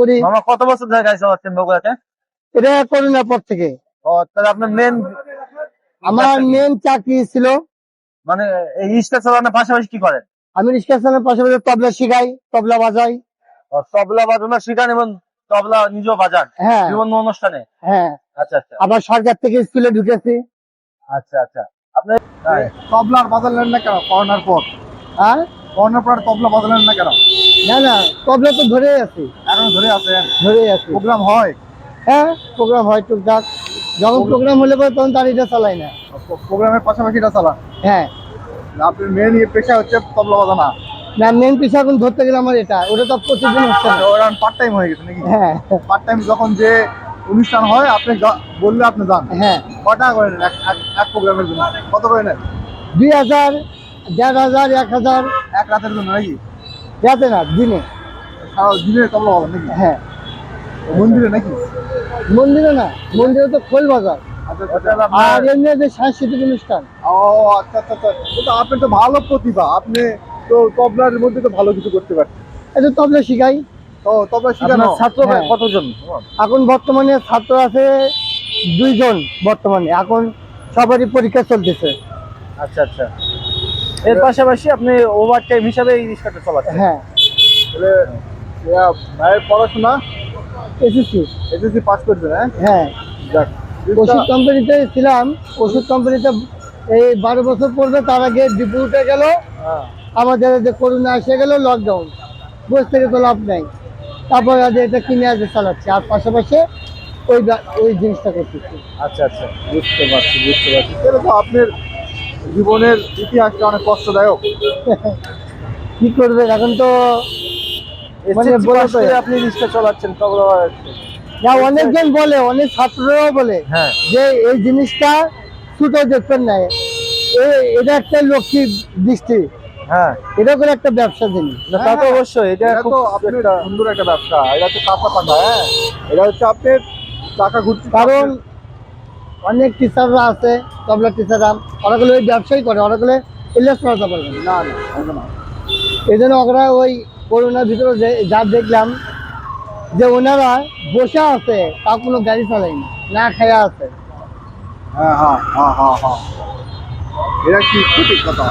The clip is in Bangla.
করি। মামা কত বছর ধরে গাড়ি চালাচ্ছেন বগুড়াতে? এটা করোনার পর থেকে। ও তাহলে আপনার মেন আমার মেন চাকরি ছিল। মানে এই রিক্সা চালানোর পাশাপাশি কি করেন? আমি রিক্সা চালানোর পাশাপাশি তবলা শিখাই তবলা বাজাই। তবলা বাজানো শিখান এবং তবলা নিজেও বাজান? হ্যাঁ। বিভিন্ন অনুষ্ঠানে হ্যাঁ। আচ্ছা আচ্ছা। আবার সরকার থেকে স্কুলে ঢুকেছি। আচ্ছা আচ্ছা। আপনার হ্যাঁ। তবলা আর বাজালেন না কেন? করোনার পর। হ্যাঁ? করোনার পর আর তবলা বাজালেন না কেন? না না তবলা তো ধরে আছি। এখন ধরে আছেন ধরে আছি। প্রোগ্রাম হয়। হ্যাঁ প্রোগ্রাম হয় টুকটাক। যখন প্রোগ্রাম হলে পরে তখন চালাই না। প্রোগ্রামের পাশাপাশি এটা চালান হ্যাঁ। আপনার মেন ইয়ে পেশা হচ্ছে তবলা বাজানা। না মেন পিছা এখন ধরতে গেলে আমার এটা। ওটা তো প্রতিদিন হচ্ছে না। ওরা পার্ট টাইম হয়ে গেছে নাকি? হ্যাঁ। পার্ট টাইম যখন যে অনুষ্ঠান হয় আপনি বললে আপনি যান। হ্যাঁ। কটা করে নেন? এক- প্রোগ্রামের জন্য। কত করে নেন? দুই হাজার দেড় হাজার এক হাজার। এক রাতের জন্য নাকি? না দিনে। তবলা নাকি? হ্যাঁ। মন্দিরে নাকি? মন্দিরে না মন্দিরে তো খোল বাজার। আচ্ছা আচ্ছা আপনার- আর এমনি যে সাংস্কৃতিক অনুষ্ঠান। ও আচ্ছা আচ্ছা আচ্ছা। আপনি তো ভালো প্রতিভা। আপনি তো তবলার মধ্যে তো ভালো কিছু করতে পারছেন। এটা তবলা শিখাই। ও তবলা শিখানো? ছাত্র হ্যাঁ। কতজন? এখন বর্তমানে ছাত্র আছে দুইজন বর্তমানে। এখন সবারই পরীক্ষা চলতেছে। আচ্ছা আচ্ছা। এর পাশাপাশি আপনি ওভার টাইম হিসাবে এই রিক্সাটা চালাচ্ছেন। হ্যাঁ। তাহলে ভাইয়ের পড়াশোনা? এসেছি এসএসসি পাস করছেন হ্যাঁ? হ্যাঁ। যাক। ওষুধ কোম্পানিতে ছিলাম ওষুধ কোম্পানিতে এই বারো বছর পড়বে তার আগে ডিপু উঠে গেল। হ্যাঁ। আমাদের যে করোনা এসে গেল লকডাউন বসে থেকে তো লাভ নাই। তারপরে আজ এটা কিনে আজ চালাচ্ছি। আর পাশাপাশি ওই ওই জিনিসটা করতেছি। আচ্ছা আচ্ছা। বুঝতে পারছি বুঝতে পারছি। তাহলে তো আপনার জীবনের ইতিহাসটা অনেক কষ্টদায়ক। কি করবে এখন তো মানে বলে আপনি রিক্সা চালাচ্ছেন না অনেকজন বলে অনেক ছাত্ররাও বলে হ্যাঁ। যে এই জিনিসটা ছুটো দেখবেন না। এটা একটা লক্ষ্মী দৃষ্টি। হ্যাঁ। এটা করে একটা ব্যবসা জিনিস। তা তো অবশ্যই এটা এটা খুব একটা সুন্দর একটা ব্যবসা এটা হচ্ছে কাঁচা পাতা হ্যাঁ। এটা হচ্ছে আপনার টাকা ঘুরছে কারণ অনেক টিচাররা আছে তবলা টিচাররা ওরা গুলো ওই ব্যবসাই করে ওরা গুলো ইলেস করাতে পারবে না না না না। এই জন্য ওরা ওই করোনার ভিতরে যে- দেখলাম, যে ওনারা বসে আছে, তা কোনো গাড়ি চালায়নি না খেয়া আছে। হ্যাঁ হ্যাঁ হ্যাঁ হ্যাঁ হ্যাঁ। এটা কি সঠিক কথা?